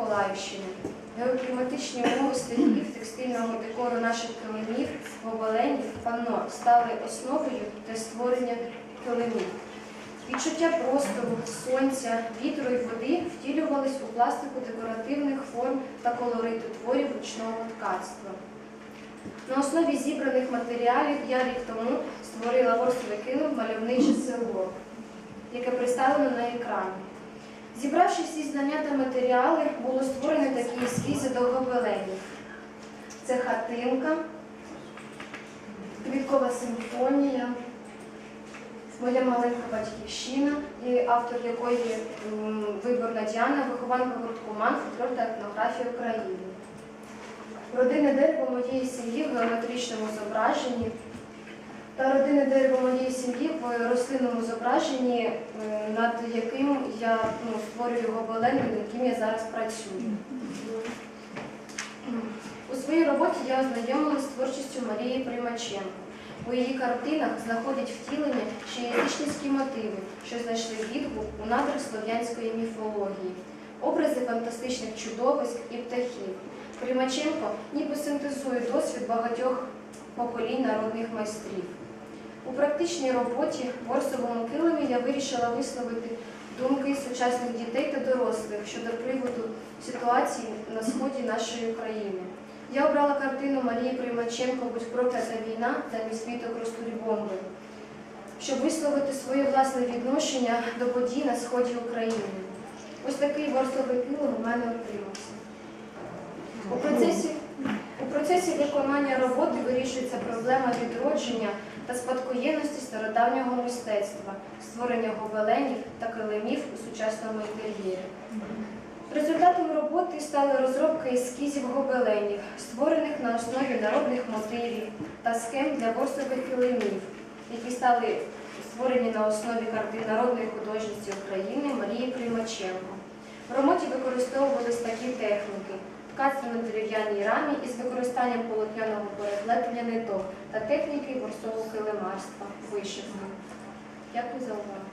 Миколаївщини. Геокліматичні умови стилів текстильного декору наших килимів, гобеленів, панно стали основою для створення килимів. Відчуття простору, сонця, вітру і води втілювались у пластику декоративних форм та колориту творів ручного ткацтва. На основі зібраних матеріалів я рік тому створила ворсове килим мальовниче село, яке представлено на екрані. Зібравши всі знання та матеріали, було створено такі ескізи до гобеленів. Це хатинка, квіткова симфонія, моя маленька батьківщина, автор якої виборна Діана, вихованка гуртку фольклор та етнографія України. Родинне дерево моєї сім'ї в геометричному зображенні та родинне дерево моєї сім'ї в рослинному зображенні, е, над яким я ну, створюю гобелен, над яким я зараз працюю. У своїй роботі я ознайомилася з творчістю Марії Примаченко. У її картинах знаходять втілення ще язичницькі мотиви, що знайшли відгук у надрах слов'янської міфології, образи фантастичних чудовиськ і птахів. Примаченко ніби синтезує досвід багатьох поколінь народних майстрів. У практичній роботі в Ворсовому килимі я вирішила висловити думки сучасних дітей та дорослих щодо приводу ситуації на сході нашої України. Я обрала картину Марії Примаченко Будь проклята війна замість квіток ростуть бомби, щоб висловити своє власне відношення до подій на сході України. Ось такий ворсовий килим у мене отримався. Процесі, виконання роботи вирішується проблема відродження та спадкоємності стародавнього мистецтва, створення гобеленів та килимів у сучасному інтер'єрі. Результатом роботи стала розробка ескізів гобеленів, створених на основі народних мотивів та схем для ворсових килимів, які стали створені на основі картин народної художниці України Марії Примаченко. В роботі використовувались такі техніки: ткацтво на дерев'яній рамі із використанням полотняного переплетення ниток та техніки ворсового килимарства, вишивки. Дякую за увагу.